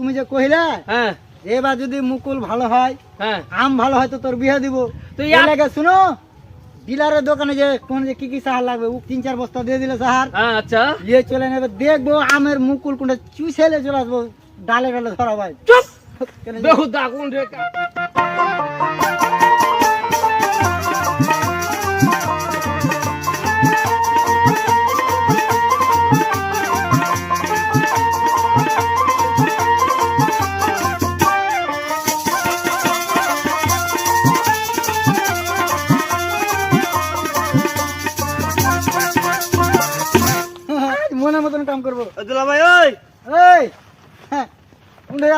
তুমি যে কহিলে হ্যাঁ। এবার যদি মুকুল ভালো হয় হ্যাঁ। আম ভালো হয় তো তোর বিয়ে দিব। তুই এলাকা ইয়া- শুনো ডিলারের দোকানে যে কোন যে কি কি সাহার লাগবে ও তিন চার বস্তা দিয়ে দিলে সাহার হ্যাঁ আচ্ছা। নিয়ে চলে নেবে দেখব আমের মুকুল কোনটা চুষেলে চলে আসব ডালে ডালে ধরা ভাই চুপ! কেন যে- বেহুদা আগুন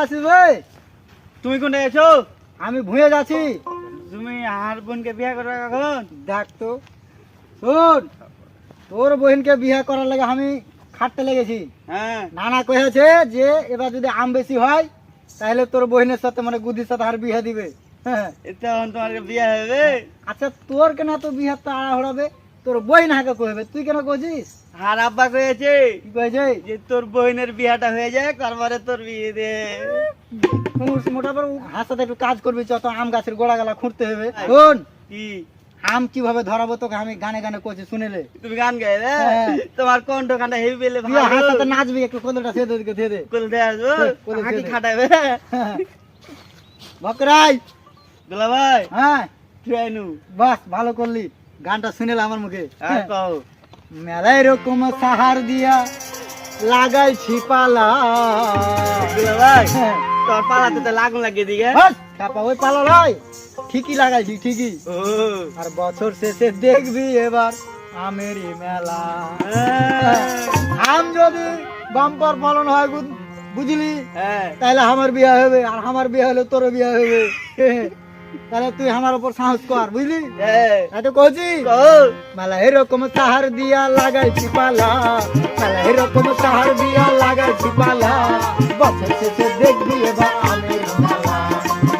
আছিস ভাই? তুমি কোনটা এসো? আমি ভুঁয়ে যাচ্ছি। তুমি আর বোনকে বিয়ে করবে কখন? দেখ তো। শোন তোর বহিনকে বিয়ে করার লাগে আমি খাটতে লেগেছি। হ্যাঁ। নানা কহেছে যে এবার যদি আম বেশি হয় তাহলে তোর বহিনের সাথে মানে গুদির সাথে আর বিয়ে দিবে। হ্যাঁ। তখন তোমার বিয়ে হবে। আচ্ছা তোর কেন তো বিয়ে তো আড়া হড়াবে তোর বই না কহবে তুই কেন কছিস আর আব্বা কয়েছে কি কয়েছে যে তোর বোনের বিয়াটা হয়ে যায় তারপরে তোর বিয়ে দে। মোটামুটি হাসাতে একটু কাজ করবি যত আম গাছের গোড়া গালা খুঁড়তে হবে। শোন কি? আম কীভাবে ধরাবো তোকে আমি গানে গানে শুনেলে? তুমি গান হ্যাঁ। তোমার কণ্ঠ কান্ডা হেভি পেলে তুই হাসাতে নাচবি একটু কোল আসব হাঁকি খাটাবে বকরাই। দুলা ভাই হ্যাঁ ট্রেনু বাস ভালো করলি। গানটা শুনেলে আমার মুখে। আর কও। মেলায় রকম সাহার দিয়া লাগাইছি পালা। দুলা ভাই হ্যাঁ। তোর পালাতে তো লাগুন লাগিয়ে দিকে কাপা ওই পালা নয় ঠিকই লাগাইছি ঠিকই। আর বছর শেষে দেখবি এবার আমেরই মেলা। হ্যাঁ। আম যদি বাম্পার ফলন হয় বুঝলি? হ্যাঁ। তাহলে আমার বিয়ে হবে আর আমার বিয়ে হলে তোর বিয়ে হবে। তাহলে তুই আমার উপর সাহস কর বুঝলি? হ্যাঁ। তাই তো কহছি মালা এরকম সাহার দিয়া লাগাই পালা মালা এরকম সাহার দিয়া লাগাই পালা। বছর শেষে দেখবি এবার আমি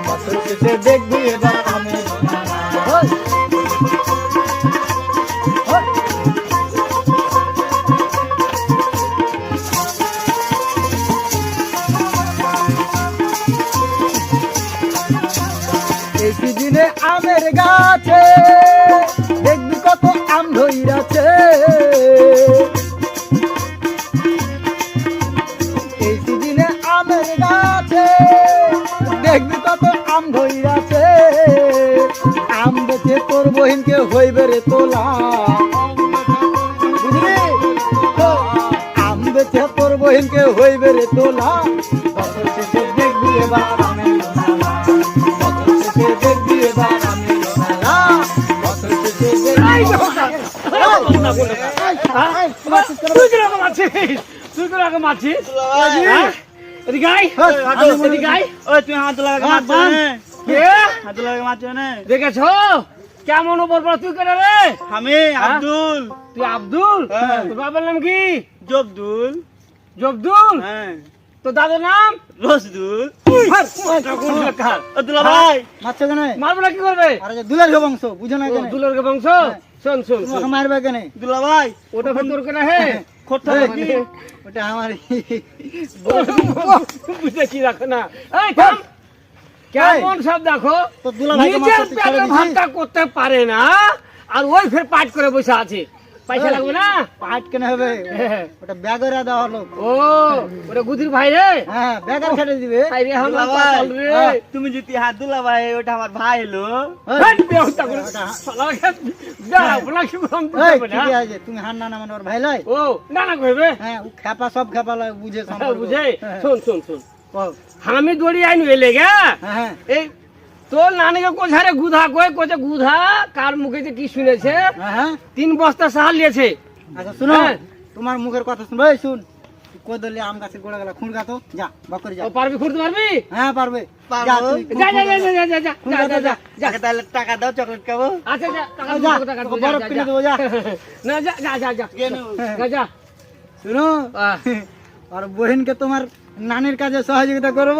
বছর শেষে দেখবি এবার আম বেচে তোর বহিনকে হইবে রে তোলা বুঝলি আম বেচে তোর বহিনকে হইবে রে তোলা বছর শেষে দেখবি তুই হ্যাঁ? হ্যাঁ, হাত হ্যাঁ, মারছো না দেখেছ? কেমন ওপর পর তুই করে রে? আমি আব্দুল। তুই আব্দুল? হ্যাঁ। তোর বাবার নাম কি? জবদুল। জব্দুল? হ্যাঁ। তোর দাদার নাম? রসদুল। দুলা ভাই। মারছো কেন? মারবো না কি করবে? আরে যে দুলের বংশ বুঝো না ও, কেন? দুলের বংশ? শোন শোন। শোন। মারবে কেন? দুলা ভাই ওটা তোর কেনা হে? খোটা ওটা আমার বুঝে কি রাখো না। এই থাম। কেমন সব দেখো? নিজের ভাতটা করতে পারে না আর ওই ফের পাট করে বসে আছে। পয়সা লাগবে না? পাট কেন হবে? হ্যাঁ। ওটা ব্যাগরে দেওয়া হলো। ও ওটা গুদির ভাই রে? হ্যাঁ ব্যাগের খেটে দিবে। ভাই আমার ভাই রে হ্যাঁ। তুমি যদি হাত দুলা ভাই ওটা আমার ভাই? ঠিকই আছে। তুমি হার না মানে ওর ভাই লাই ও না না কইবে। হ্যাঁ ও খেপা সব খেপা লয় বুঝে সম্পর্ক। বুঝে। হ্যাঁ, শোন শোন শোন। আমি দৌড়ি আইনু এলে গে হ্যাঁ হ্যাঁ এই তোর নানিকে কোথারে গুধা কয়ে কোচে গুধা কার মুখে যে কি শুনেছে হ্যাঁ, হ্যাঁ তিন বস্তা সাহার লিয়েছে আচ্ছা শুনো হ্যাঁ। তোমার মুখের কথা শুনব এই শুন কোদলে আম গাছের গোড়া গেলা খুঁড় গাতো যা বকরি যা ও পারবি খুঁড়তে পারবি হ্যাঁ পারবে যা যা যা যা যা যা যা যা তাহলে টাকা দাও চকলেট খাব আচ্ছা যা টাকা দেবো, টাকা দেবো, বরফ কিনে দেবো, যা। না যা যা যা যা যা যা শুনো আর বহিনকে তোমার নানির কাজে সহযোগিতা করব?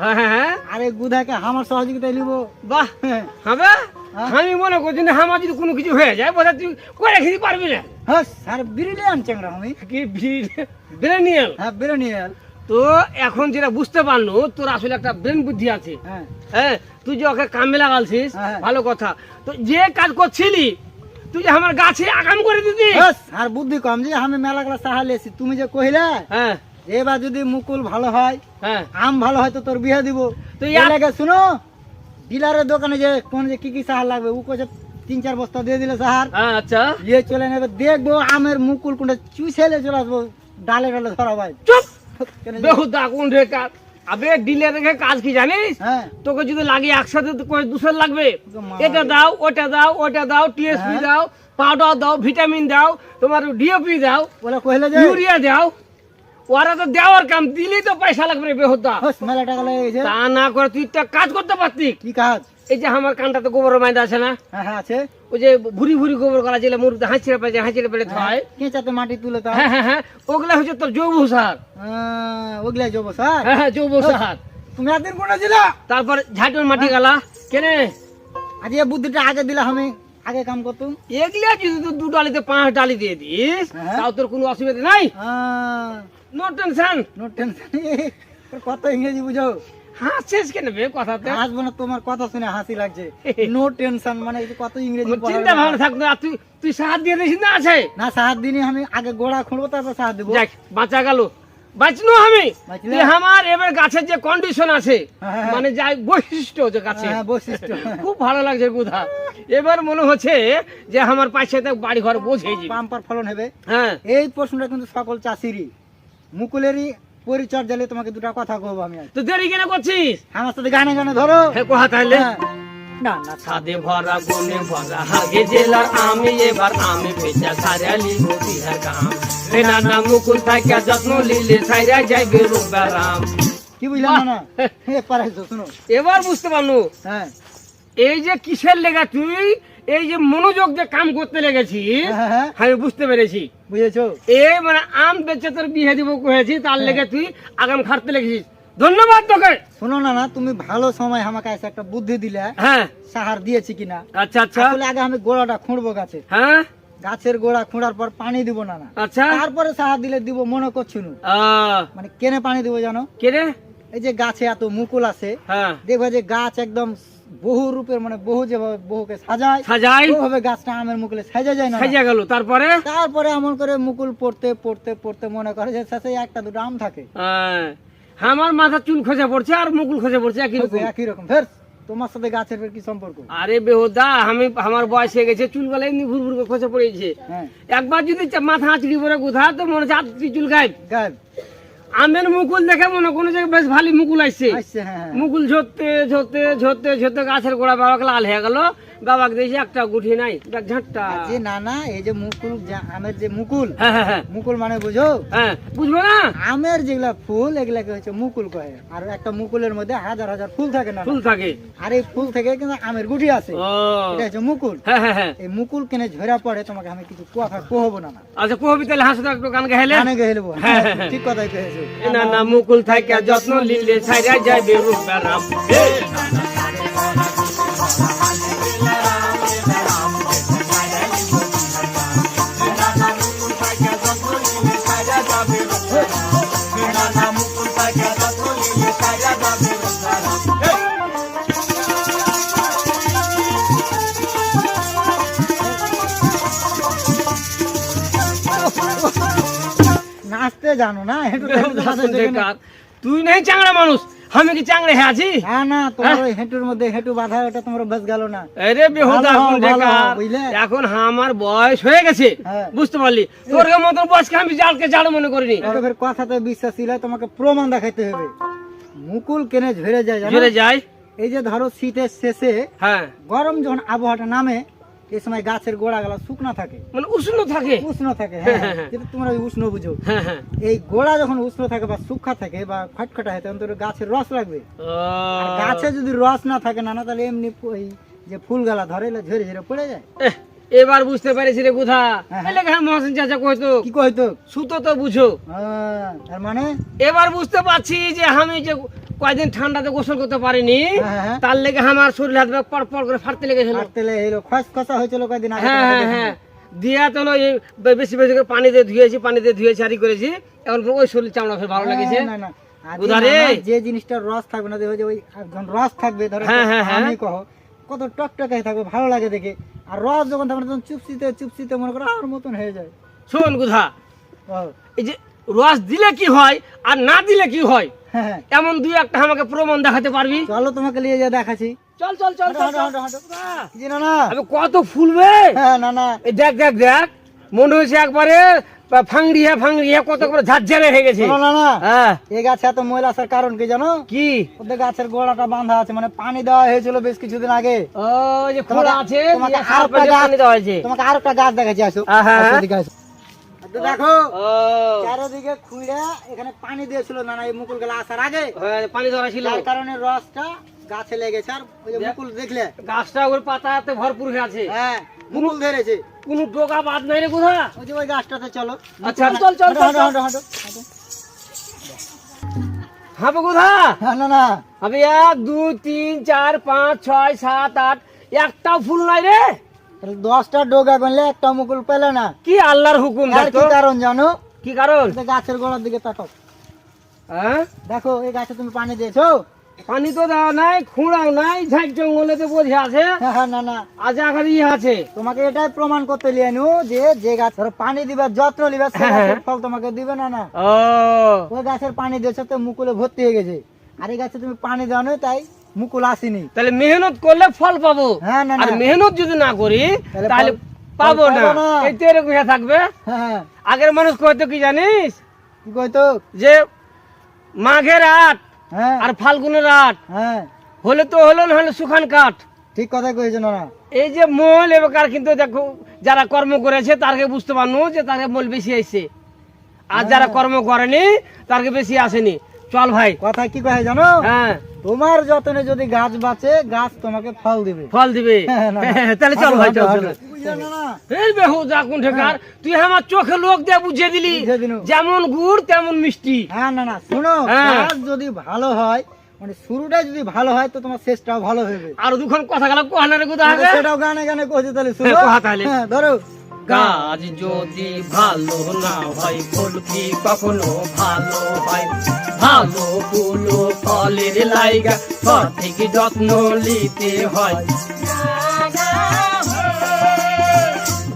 হ্যাঁ হ্যাঁ হ্যাঁ। আরে গুধাকে আমার সহযোগিতা নিব। বাহ। হবে। আমি মনে করছি না আমার যদি কোনো কিছু হয়ে যায় বোধহয় তুই করে খেতে পারবি না। হ্যাঁ স্যার বিরিলিয়ান চ্যাংরা আমি। কি ব্রেনিয়াল হ্যাঁ বিরিয়ানিয়াল। তো এখন যেটা বুঝতে পারল তোর আসলে একটা ব্রেন বুদ্ধি আছে। হ্যাঁ। তুই যে ওকে কামে লাগালছিস। ভালো কথা। তো যে কাজ করছিলি তুই যে আমার গাছে আগাম করে দিতি আর বুদ্ধি কম যে আমি তুমি যে কহিলে হ্যাঁ। এবার যদি মুকুল ভালো হয় হ্যাঁ। আম ভালো হয় তো তোর বিয়ে দিব। তো তো লাগে শুনো ডিলারের দোকানে যে কোন যে কি কি সাহার লাগবে ও কোছে তিন চার বস্তা দিয়ে দিলে সাহার হ্যাঁ, আচ্ছা। ইয়ে চলে নেবে দেখব আমের মুকুল কোনটা চুষেলে চলে আসব ডালে ডালে ধরা ভাই চুপ! বেহুদা কোন রে কাজ আবে ডিলে কাজ কি জানিস? হ্যাঁ। তোকে যদি লাগে একসাথে তো লাগবে। এটা দাও ওটা দাও ওটা দাও টিএসপি হ্যাঁ। দাও পাউডার দাও ভিটামিন দাও তোমার দাও বলে ইউরিয়া দাও। ওরা তো দেওয়ার কাম দিলেই তো পয়সা লাগবে তা না করে তুই একটা কাজ করতে পারতি কি কাজ? এই যে আমার কানটাতে গোবর মাইদা আছে না? হ্যাঁ হ্যাঁ আছে। ওই যে ভুরি ভুরি গোবর করা যেগুলো মুরগি হাঁচিয়ে পেলে হাঁচিয়ে পেলে হয় কেঁচাতে মাটি তুলে তো হ্যাঁ হ্যাঁ হ্যাঁ ওগুলা হচ্ছে তোর জৈব সার। ওগুলাই যাব স্যার হ্যাঁ হ্যাঁ জৈব সার। তুমি একদিন কোনটা ছিল তারপর ঝাঁটন মাটি গালা। কেনে? আজ এই বুদ্ধিটা আগে দিলা আমি। আগে কাম করতুম। এগুলা যদি তুই দু ডালিতে পাঁচ ডালি দিয়ে দিস হ্যাঁ। তাও তোর কোনো অসুবিধা নাই? নো টেনশন নো টেনশন কত ইংরেজি বুঝো হাসছিস কেন বে কথাতে? হাসবো না তোমার কথা শুনে হাসি লাগছে। নো টেনশন মানে এই কত ইংরেজি চিন্তা ভাবনা থাকতো আর তুই তুই সাহায্য দিয়ে দিস না আছে? না সাত দিনই আমি আগে গোড়া খুঁড়বো তারপর সাত দেবো। দেখ বাঁচা গেল। বাঁচলো আমি। আমার এবার গাছের যে কন্ডিশন আছে হ্যাঁ। মানে যাই বৈশিষ্ট্য যে গাছে। হ্যাঁ, বৈশিষ্ট্য। খুব ভালো লাগছে গুধা এবার মনে হচ্ছে যে আমার পাশে বাড়ি ঘর বোঝে পাম্পার ফলন হবে। হ্যাঁ। এই প্রশ্নটা কিন্তু সকল চাষিরই। মুকুলেরই তোমাকে দুটা কথা কহবো আমি তো দেরি কেন করছিস? আমার সাথে গানে গানে ধরো। হ্যাঁ। তাহলে। না না ছাদে ভরা গুনে ভরা হাগে জেলার আমি এবার আমি বিহার রে নানা মুকুল থাকে যত্ন লিলে সাইরা যাইবে কি বুঝলাম না, না। এবার বুঝতে পারল। হ্যাঁ। এই যে কিসের লেগা তুই? এই যে মনোযোগ যে কাম করতে লেগেছিস হ্যাঁ, হ্যাঁ। আমি বুঝতে পেরেছি। বুঝেছ? এই মানে আম বেচে তোর বিয়ে দিব কয়েছি তার লেগে তুই আগাম খাটতে লেগেছিস। ধন্যবাদ তোকে। শোনো না না তুমি ভালো সময় আমাকে এসে একটা বুদ্ধি দিলে। হ্যাঁ। সাহার দিয়েছি কিনা? আচ্ছা আচ্ছা। আসলে আগে আমি গোড়াটা খুঁড়বো গাছে। হ্যাঁ? গাছের গোড়া খুঁড়ার পর পানি দিব না না। আচ্ছা। তারপরে সাহার দিলে দিব মনে করছিল আহ, মানে কেনে পানি দিব জানো? কে রে এই যে গাছে এত মুকুল আছে হ্যাঁ। দেখবে যে গাছ একদম বহু রূপের মানে বহু যেভাবে বহুকে সাজায় সাজাই ওভাবে গাছটা আমের মুকুলে সাজা যায় না। সাজিয়া গেল। তারপরে? তারপরে এমন করে মুকুল পড়তে পড়তে পড়তে মনে করে যে শেষে একটা দুটো আম থাকে। আমার মাথা চুল খসে পড়ছে আর মুকুল খসে পড়ছে একই রকম। একই রকম। ফের তোমার সাথে গাছের কি সম্পর্ক? আরে বেহুদা আমি আমার বয়স হয়ে গেছে চুল গলা এমনি ভুর ভুর খসে পড়েছে। হ্যাঁ। একবার যদি মাথা আঁচড়ি পরে কোথা তো মনে হচ্ছে চুল গায়েব। গায়েব। আমের মুকুল দেখে মনে কোন জায়গায় বেশ ভালো মুকুল আসছে আসছে হ্যাঁ হ্যাঁ। মুকুল ঝরতে ঝরতে ঝরতে ঝরতে গাছের গোড়া বাবাকে লাল হয়ে গেল বাবাকে দেখছি একটা গুঠি নাই ঝাঁটটা। যে না না এই যে মুকুল আমের যে মুকুল হ্যাঁ হ্যাঁ হ্যাঁ। মুকুল মানে বুঝো? হ্যাঁ বুঝব না? আমের যেগুলা ফুল এগুলাকে হচ্ছে মুকুল কহে আর একটা মুকুলের মধ্যে হাজার হাজার ফুল থাকে না ফুল থাকে। আর এই ফুল থেকে কিন্তু আমের গুটি আছে। এটা হচ্ছে মুকুল। হ্যাঁ হ্যাঁ হ্যাঁ। এই মুকুল কেনে ঝরা পড়ে তোমাকে আমি কিছু কথা কহবো না না আচ্ছা কবি তাহলে হাসতে একটু গান গাইলে? গানে হ্যাঁ। ঠিক কথাই কহেছো না না মুকুল থাকে যত্ন লিলে ছাইরা যাইবে রূপবারাম নাচতে জানো না। তুই নাই চাংড়া মানুষ। আমি কি চাংড়ে হ্যাঁ আছি না না তোমার হেঁটুর মধ্যে হেঁটু বাঁধা ওটা তোমার বেশ গেল না। আরে বেহুদা এখন আমার বয়স হয়ে গেছে। হ্যাঁ। বুঝতে পারলি? তোর মতন বয়সকে আমি জালকে জাল মনে করিনি। ফের কথাতে বিশ্বাস ছিল তোমাকে প্রমাণ দেখাইতে হবে। মুকুল কেনে ঝরে যায় জুড়ে যাই এই যে ধরো শীতের শেষে হ্যাঁ। গরম যখন আবহাওয়াটা নামে এই সময় গাছের গোড়া গুলা শুকনা থাকে। মানে উষ্ণ থাকে। উষ্ণ থাকে হ্যাঁ হ্যাঁ, হ্যাঁ। তোমরা ওই উষ্ণ বুঝো। হ্যাঁ হ্যাঁ। এই গোড়া যখন উষ্ণ থাকে বা শুকা থাকে বা খটখটা হয় তখন তোর গাছের রস লাগবে। গাছে যদি রস না থাকে না না তাহলে এমনি ওই যে ফুল গালা ধরে ঝরে ঝরে পড়ে যায়। এবার বুঝতে পেরেছি রে কোথা হ্যাঁ, এলে হ্যাঁ মহাসিন চাচা কইতো কি কইতো সুতো তো বুঝো। তার মানে? এবার বুঝতে পারছি যে আমি যে কয়দিন ঠান্ডাতে গোসল করতে পারিনি হ্যাঁ, হ্যাঁ। তার লেগে আমার শরীর হাত পা পর পর করে ফাটতে লেগেছিল। হাঁটতে এলো খস খসা হয়েছিল কয়েকদিন আগে হ্যাঁ হ্যাঁ হ্যাঁ। দিয়া তো বেশি বেশি করে পানি দিয়ে ধুয়েছি পানি দিয়ে ধুয়ে ছাড়ি করেছি। এখন ওই শরীর চামড়া ফের ভালো লেগেছে। না না। যে? নানা যে জিনিসটার রস থাকবে না দেখো যে ওই রস থাকবে ধরো হ্যাঁ, হ্যাঁ, হ্যাঁ। আমি কহ কত টকটকে থাকবে ভালো লাগে দেখে। আর রস যখন তখন তখন চুপসিতে চুপসিতে মনে করো আর মতন হয়ে যায়। শোন গুধা এই যে রস দিলে কি হয় আর না দিলে কি হয়? হ্যাঁ হ্যাঁ। এমন দুই একটা আমাকে প্রমাণ দেখাতে পারবি? চলো তোমাকে নিয়ে যা দেখাচ্ছি। চল চল চল। জি না না কত ফুলবে? হ্যাঁ না না দেখ দেখ দেখ। মনে হয়েছে একবারে ফাংড়িয়া ফাংড়িয়া কত করে ঝাড়ঝাড়ে হয়ে গেছে। না না হ্যাঁ। এই গাছে এত ময়লা আসার কারণ কি জানো? কি? ওদের গাছের গোড়াটা বাঁধা আছে মানে পানি দেওয়া হয়েছিল বেশ কিছুদিন আগে। ও যে খোলা আছে তোমাকে আর একটা গাছ- পানি দেওয়া হয়েছে। তোমাকে আর একটা গাছ দেখাচ্ছি আসো। তো দেখো। চারিদিকে খুঁড়ে এখানে পানি দিয়েছিল না না এই মুকুল গেলা আসার আগে। হ্যাঁ, পানি ধরা ছিল। যার কারণে রসটা গাছে লেগেছে আর মুকুল দেখলে। গাছটা ওর পাতাতে ভরপুর হয়ে আছে। হ্যাঁ। মুকুল ধরেছে কোনো ডোকা বাদ নাই রে কোথা ওই যে ওই গাছটাতে চলো। আচ্ছা, চল, চল, চল, হাঁটো, হাঁটো, হাঁটো। কোথা হ্যাঁ, না না। আমি এক দুই তিন চার পাঁচ ছয় সাত আট একটাও ফুল নাই রে। দশটা ডোগা গনলে একটা মুকুল পেলে না। কি আল্লাহর হুকুম কি কারণ জানো? কি কারণ? গাছের গোড়ার দিকে তাকাও। হ্যাঁ? দেখো এই গাছে তুমি পানি দিয়েছ? পানি তো দেওয়া নাই খুঁড়াও নাই ঝাঁক জঙ্গলেতে বোঝে আছে। হ্যাঁ, হ্যাঁ, না না। আজ ইয়ে আছে। তোমাকে এটাই প্রমাণ করতে লিয়ে নু যে যে গাছ পানি দিবে যত্ন সে হ্যাঁ, গাছের। ফল তোমাকে দিবে না না। ও। ওই গাছের পানি দিয়েছ তো মুকুলে ভর্তি হয়ে গেছে। আর এই গাছে তুমি পানি দাও না তাই মুকুল আসেনি। তাহলে মেহনত করলে ফল পাবো। হ্যাঁ না আর না মেহনত যদি না করি তাহলে পাবো না। এই তেরে কোথা থাকবে। হ্যাঁ। আগের মানুষ কইতো কি জানিস? কি কইতো? যে মাঘের আট আর ফাল্গুনের আট হ্যাঁ। হলে তো হলো না হলে সুখান কাঠ। ঠিক কথা কইছো না এই যে মল এবার কিন্তু দেখো যারা কর্ম করেছে তারকে বুঝতে পারনো যে তারকে মল বেশি আসছে আর যারা কর্ম করেনি তারকে বেশি আসেনি। চল ভাই। কথা কি কয় জানো? হ্যাঁ। তোমার যতনে যদি গাছ বাঁচে গাছ তোমাকে ফল দিবে। ফল দিবে। হ্যাঁ। তাহলে চল ভাই চল চল। হাঁটো। বুঝলে না। না? এই বেহু যা কোন ঠেকার তুই আমার চোখে লোক দিয়ে বুঝিয়ে দিলি। যেমন গুড় তেমন মিষ্টি। হ্যাঁ না না শোনো হ্যাঁ। গাছ যদি ভালো হয় মানে শুরুটাই যদি ভালো হয় তো তোমার শেষটাও ভালো হবে আর দুখন কথা গেল কোহানারে কোথা হবে সেটাও গানে গানে কইছে তাহলে শুনো। হ্যাঁ, তাহলে। হ্যাঁ, ধরো। গাছ যদি ভালো না হয় ফুল কি কখনো ভালো হয়? ভালো ফুল ফলের লাইগা সঠিক যত্ন নিতে হয়।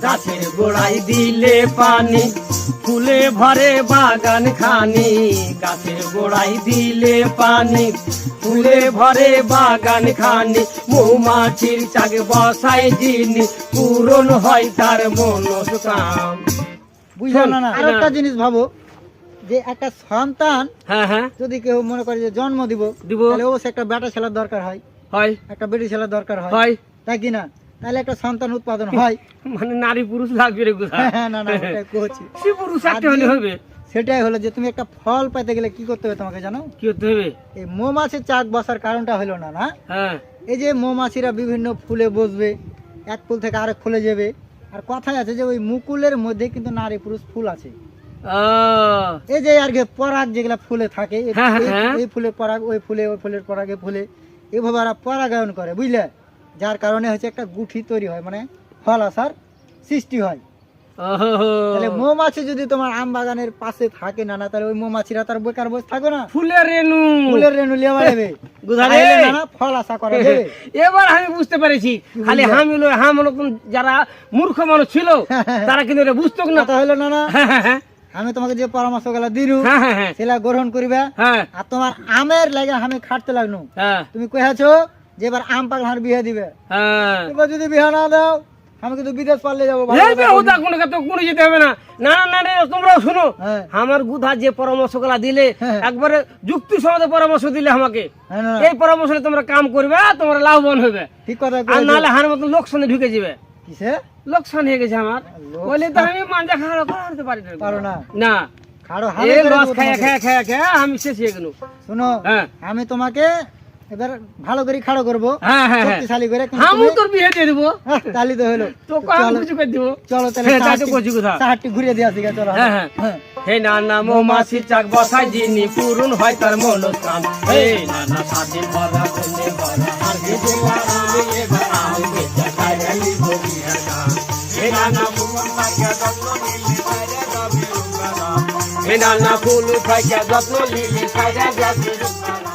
গাছের গোড়ায় দিলে পানি ফুলে ভরে বাগান খানি। গাছের গোড়ায় দিলে পানি ফুলে ভরে বাগান খানি। মৌমাছির চাকে বসাই যিনি পূরণ হয় তার মনস্কাম বুঝলো না না। আর একটা জিনিস ভাবো যে একটা সন্তান হ্যাঁ হ্যাঁ। যদি কেউ মনে করে যে জন্ম দিব দিব। তাহলে অবশ্যই একটা বেটা ছেলের দরকার হয়। হয়। একটা বেটি ছেলের দরকার হয়। হয়। তাই কি না? তাহলে একটা সন্তান উৎপাদন হয়। মানে নারী পুরুষ লাগবে রে কোথা হ্যাঁ, না না ওটাই কইছি সে পুরুষ একটা হলে হবে। সেটাই হলো যে তুমি একটা ফল পাইতে গেলে কি করতে হবে তোমাকে জানো? কি করতে হবে? এই মৌমাছির চাক বসার কারণটা হলো না না? হ্যাঁ। এই যে মৌমাছিরা বিভিন্ন ফুলে বসবে এক ফুল থেকে আরেক ফুলে যাবে আর কথাই আছে যে ওই মুকুলের মধ্যে কিন্তু নারী পুরুষ ফুল আছে। এই যে আর কি পরাগ যেগুলা ফুলে থাকে এই- হ্যাঁ, হ্যাঁ, এই- হ্যাঁ। ফুলের পরাগ ওই ফুলে ওই ফুলের পরাগে ফুলে এইভাবে ওরা পরাগায়ন করে বুঝলে? যার কারণে হচ্ছে একটা গুঠি তৈরি হয় মানে ফল আসার সৃষ্টি হয়। তাহলে মৌমাছি যদি তোমার আম বাগানের পাশে থাকে না না তাহলে ওই মৌমাছিরা তার বেকার বসে থাকবে না? ফুলের রেণু। ফুলের রেণু না না ফল আশা করা এবার আমি বুঝতে পেরেছি খালি হাম হাম যারা মূর্খ মানুষ ছিল তারা কিন্তু বুঝতো না। তাহলে হলো না না হ্যাঁ হ্যাঁ হ্যাঁ। আমি তোমাকে যে পরামর্শগুলা দিলু সেটা গ্রহণ করবে। হ্যাঁ। আর তোমার আমের লাগে আমি খাটতে লাগনু। হ্যাঁ। তুমি কহেছো যে এবার আম পাগলার বিয়ে দিবে। হ্যাঁ। এবার যদি বিয়ে না দাও আমি কিন্তু বিদেশ পারলে যাব। কোনো কথা কোনো যেতে হবে না। না না না রে, তোমরাও শোনো। আমার গুধা যে পরামর্শগুলা দিলে। একবারে যুক্তি সমাজ পরামর্শ দিলে আমাকে। এই পরামর্শ তোমরা কাম করবে তোমরা লাভবান হবে ঠিক কথা আর। নাহলে হার মতো লোকসানে ঢুকে যাবে। কিসে? লোকসান হয়ে গেছে আমার। বলে তো আমি মাঞ্জা খাড়া করতে পারি না। পারো না। না। খাড়ো আমি শেষ হয়ে গেল শুনো হ্যাঁ। আমি তোমাকে এবার ভালো করে খাড়ো করব হ্যাঁ হ্যাঁ হ্যাঁ। শক্তিশালী করে। আমি তোর বিয়ে দিয়ে দেবো। তালি তো হলো। তো কাম কিছু করে দিব? চলো তাহলে কোথা। ঘুরিয়ে দিয়ে আসি চলো। হ্যাঁ হ্যাঁ। হ্যাঁ। হে নানা মৌমাছির চাক বসাই যিনি পূরণ হয় তার মনস্কাম হে নানা সাথে ভরা বন্ধে ভরা আর হে দিলা আমি এবার আমি বেচা নানা ফুল যত্ন যাবি রূপবালা